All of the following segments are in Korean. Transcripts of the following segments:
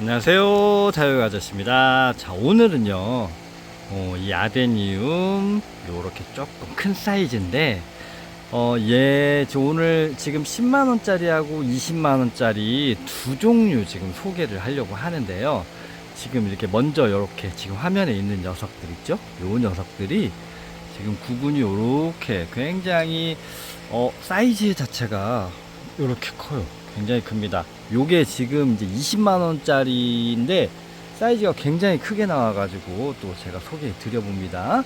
안녕하세요 자유 아저씨입니다 자 오늘은요 어, 이 아데니움 요렇게 조금 큰 사이즈인데 어, 얘, 저 오늘 지금 10만원짜리하고 20만원짜리 두 종류 지금 소개를 하려고 하는데요. 지금 이렇게 먼저 이렇게 지금 화면에 있는 녀석들 있죠? 요 녀석들이 지금 구분이 요렇게 굉장히 어, 사이즈 자체가 요렇게 커요. 굉장히 큽니다. 요게 지금 이제 20만원짜리인데 사이즈가 굉장히 크게 나와가지고 또 제가 소개해 드려봅니다.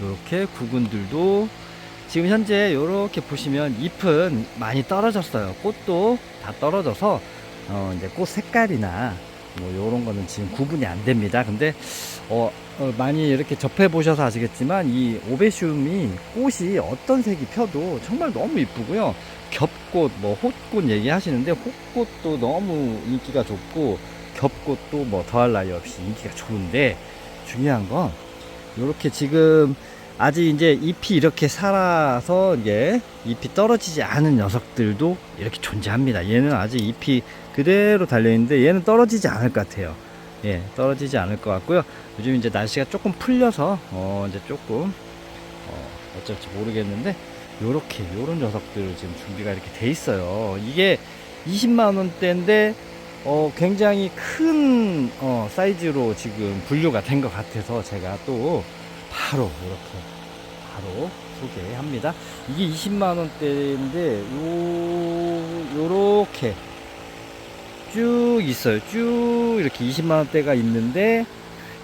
요렇게 구근들도 지금 현재 이렇게 보시면 잎은 많이 떨어졌어요. 꽃도 다 떨어져서 어 이제 꽃 색깔이나 뭐 이런 거는 지금 구분이 안 됩니다. 근데 어, 어, 많이 이렇게 접해 보셔서 아시겠지만 이 오베슘이 꽃이 어떤 색이 펴도 정말 너무 이쁘고요. 겹꽃 뭐 호꽃 얘기하시는데 호꽃도 너무 인기가 좋고 겹꽃도 뭐 더할 나위 없이 인기가 좋은데 중요한 건 이렇게 지금 아직 이제 잎이 이렇게 살아서 이제 잎이 떨어지지 않은 녀석들도 이렇게 존재합니다. 얘는 아직 잎이 그대로 달려 있는데 얘는 떨어지지 않을 것 같아요. 예, 떨어지지 않을 것 같고요. 요즘 이제 날씨가 조금 풀려서 어 이제 조금 어 어쩔지 모르겠는데 요렇게 요런 녀석들 지금 준비가 이렇게 돼 있어요. 이게 20만 원대인데 어 굉장히 큰 어, 사이즈로 지금 분류가 된 것 같아서 제가 또 바로 이렇게 바로 소개합니다. 이게 20만 원대인데 요 요렇게 쭉 있어요. 쭉 이렇게 20만 원대가 있는데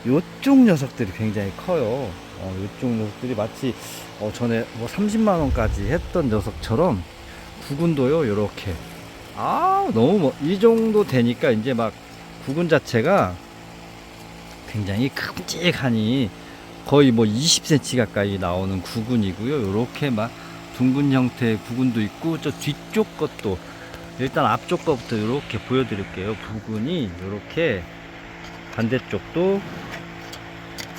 요쪽 녀석들이 굉장히 커요. 어, 요쪽 녀석들이 마치 어, 전에 뭐 30만 원까지 했던 녀석처럼 구근도요. 요렇게 아 너무 뭐, 이 정도 되니까 이제 막 구근 자체가 굉장히 큼직하니 거의 뭐 20cm 가까이 나오는 구근이고요. 요렇게 막 둥근 형태의 구근도 있고 저 뒤쪽 것도 일단 앞쪽 것부터 이렇게 보여드릴게요. 부근이 이렇게 반대쪽도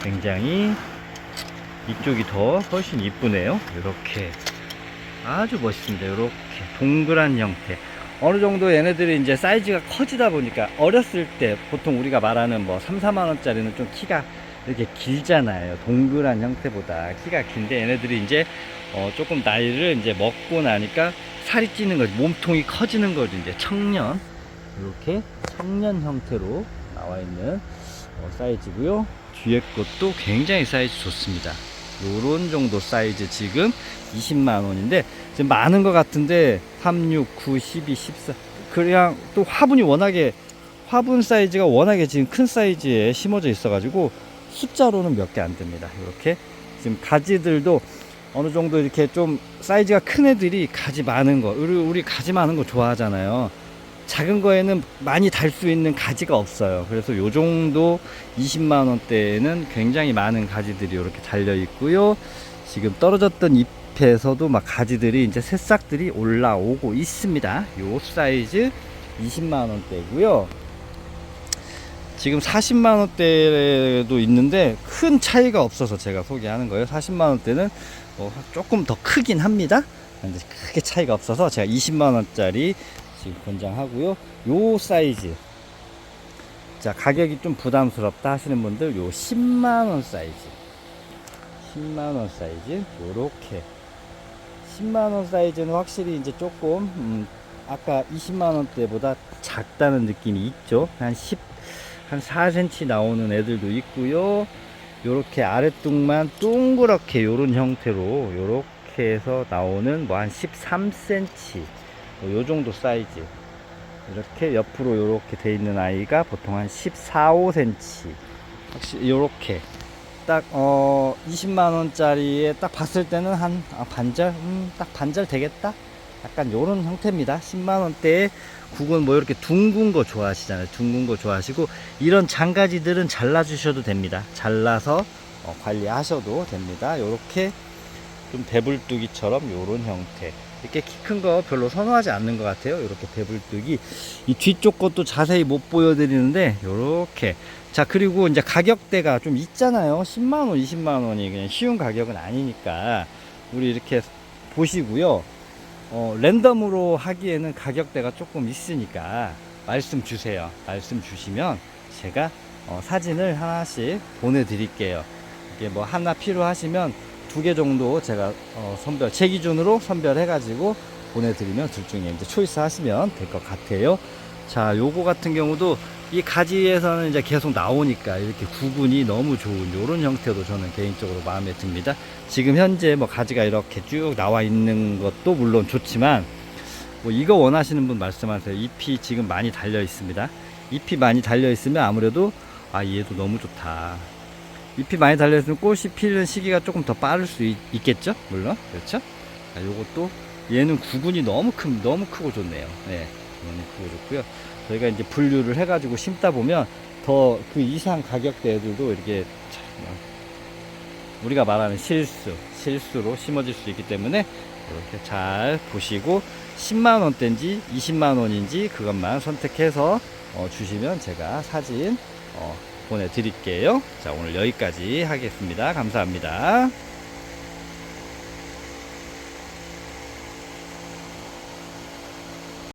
굉장히 이쪽이 더 훨씬 이쁘네요. 이렇게 아주 멋있습니다. 이렇게 동그란 형태. 어느 정도 얘네들이 이제 사이즈가 커지다 보니까 어렸을 때 보통 우리가 말하는 뭐 3, 4만 원짜리는 좀 키가 이렇게 길잖아요. 동그란 형태보다 키가 긴데 얘네들이 이제 어 조금 나이를 이제 먹고 나니까 살이 찌는 거지. 몸통이 커지는 거지. 이제 청년. 이렇게 청년 형태로 나와 있는 어, 사이즈고요. 뒤에 것도 굉장히 사이즈 좋습니다. 요런 정도 사이즈 지금 20만 원인데 지금 많은 것 같은데 3, 6, 9, 12, 14 그냥 또 화분이 워낙에 화분 사이즈가 워낙에 지금 큰 사이즈에 심어져 있어 가지고 숫자로는 몇 개 안 됩니다. 이렇게 지금 가지들도 어느 정도 이렇게 좀 사이즈가 큰 애들이 가지 많은 거 우리, 우리 가지 많은 거 좋아하잖아요. 작은 거에는 많이 달 수 있는 가지가 없어요. 그래서 요 정도 20만 원대에는 굉장히 많은 가지들이 이렇게 달려 있고요. 지금 떨어졌던 잎에서도 막 가지들이 이제 새싹들이 올라오고 있습니다. 요 사이즈 20만 원대고요. 지금 40만 원대도 있는데 큰 차이가 없어서 제가 소개하는 거예요. 40만 원대는 뭐 조금 더 크긴 합니다. 근데 크게 차이가 없어서 제가 20만 원짜리 지금 권장하고요. 요 사이즈. 자, 가격이 좀 부담스럽다 하시는 분들 요 10만 원 사이즈. 10만 원 사이즈 요렇게 10만 원 사이즈는 확실히 이제 조금 음, 아까 20만 원대보다 작다는 느낌이 있죠. 한 10, 한 4cm 나오는 애들도 있고요. 요렇게 아랫뚱만 둥그렇게 요런 형태로 요렇게 해서 나오는 뭐 한 13cm 뭐 요 정도 사이즈. 이렇게 옆으로 요렇게 돼 있는 아이가 보통 한 14, 5cm 확실히 요렇게 딱 어 20만 원짜리에 딱 봤을 때는 한 아, 반절? 음, 딱 반절 되겠다 약간 요런 형태입니다. 10만 원대에 국은 뭐 이렇게 둥근 거 좋아하시잖아요. 둥근 거 좋아하시고 이런 장가지들은 잘라 주셔도 됩니다. 잘라서 어, 관리하셔도 됩니다. 요렇게 좀 배불뚝이처럼 요런 형태. 이렇게 키 큰 거 별로 선호하지 않는 것 같아요. 이렇게 배불뚝이. 이 뒤쪽 것도 자세히 못 보여드리는데 요렇게. 자 그리고 이제 가격대가 좀 있잖아요. 10만원 20만원이 그냥 쉬운 가격은 아니니까 우리 이렇게 보시고요 어, 랜덤으로 하기에는 가격대가 조금 있으니까 말씀 주세요. 말씀 주시면 제가 어, 사진을 하나씩 보내드릴게요. 이게 뭐 하나 필요하시면 두 개 정도 제가 어, 선별 제 기준으로 선별해가지고 보내드리면 둘 중에 이제 초이스 하시면 될 것 같아요. 자, 요거 같은 경우도 이 가지에서는 이제 계속 나오니까 이렇게 구분이 너무 좋은 요런 형태도 저는 개인적으로 마음에 듭니다. 지금 현재 뭐 가지가 이렇게 쭉 나와 있는 것도 물론 좋지만 뭐 이거 원하시는 분 말씀하세요. 잎이 지금 많이 달려 있습니다. 잎이 많이 달려 있으면 아무래도 아 얘도 너무 좋다. 잎이 많이 달려 있으면 꽃이 피는 시기가 조금 더 빠를 수 있, 겠죠 물론 그렇죠. 자, 요것도 얘는 구분이 너무 큰 너무 크고 좋네요. 네, 크고 좋고요. 저희가 이제 분류를 해가지고 심다 보면 더 그 이상 가격대 애들도 이렇게 참, 우리가 말하는 실수, 실수로 심어질 수 있기 때문에 이렇게 잘 보시고 10만 원대인지 20만 원인지 그것만 선택해서 어, 주시면 제가 사진 어, 보내드릴게요. 자 오늘 여기까지 하겠습니다. 감사합니다.